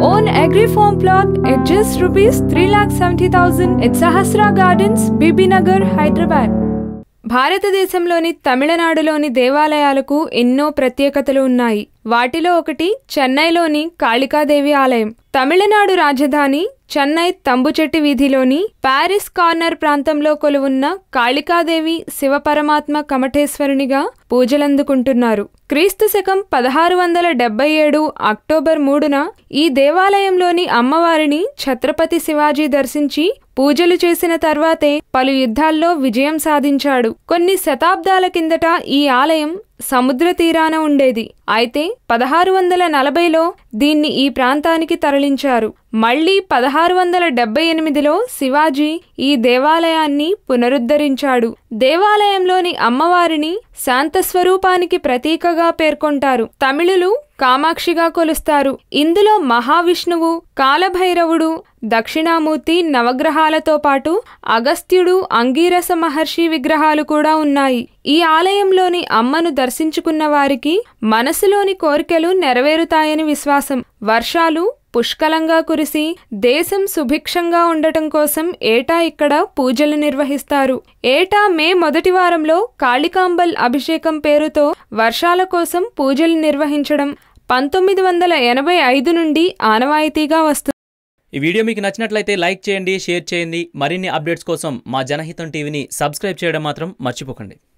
own agri farm plot at just rupees 3,70,000 at Sahasra Gardens, Bibinagar, Hyderabad. భారతదేశంలోని తమిళనాడులోని దేవాలయాలకు ఎన్నో ప్రత్యేకతలు ఉన్నాయి వాటిలో ఒకటి చెన్నైలోని కాళికాదేవి ఆలయం తమిళనాడు రాజధాని చెన్నై తంబుచెట్టి వీధిలోని పారిస్ కార్నర్ ప్రాంతంలో కొలువున్న కాళికాదేవి శివపరమాత్మ కమఠేశ్వరునిగా పూజలందుకుంటున్నారు. క్రీస్తు శకం పదహారు వందల డెబ్బై ఏడు అక్టోబర్ మూడున ఈ దేవాలయంలోని అమ్మవారిని ఛత్రపతి శివాజీ దర్శించి పూజలు చేసిన తర్వాతే పలు యుద్ధాల్లో విజయం సాధించాడు. కొన్ని శతాబ్దాల కిందట ఈ ఆలయం సముద్ర తీరాన ఉండేది. అయితే పదహారు వందల నలభైలో దీన్ని ఈ ప్రాంతానికి తరలించారు. మళ్ళీ పదహారు వందల డెబ్బై ఎనిమిదిలో శివాజీ ఈ దేవాలయాన్ని పునరుద్ధరించాడు. దేవాలయంలోని అమ్మవారిని శాంతస్వరూపానికి ప్రతీకగా పేర్కొంటారు. తమిళులు కామాక్షిగా కొలుస్తారు. ఇందులో మహావిష్ణువు కాలభైరవుడు దక్షిణామూర్తి నవగ్రహాలతో పాటు అగస్త్యుడు అంగీరస మహర్షి విగ్రహాలు కూడా ఉన్నాయి. ఈ ఆలయంలోని అమ్మను దర్శించుకున్న వారికి మనసులోని కోరికలు నెరవేరుతాయని విశ్వాసం. వర్షాలు పుష్కలంగా కురిసి దేశం సుభిక్షంగా ఉండటం కోసం ఏటా ఇక్కడ పూజలు నిర్వహిస్తారు. ఏటా మే మొదటి వారంలో కాళికాంబల్ అభిషేకం పేరుతో వర్షాల కోసం పూజలు నిర్వహించడం పంతొమ్మిది వందల ఎనభై ఐదు నుండి ఆనవాయితీగా వస్తుంది ఈ వీడియో మీకు నచ్చినట్లయితే లైక్ చేయండి షేర్ చేయండి. మరిన్ని అప్డేట్స్ కోసం మా జనహితం టీవీని సబ్స్క్రైబ్ చేయడం మాత్రం మర్చిపోకండి.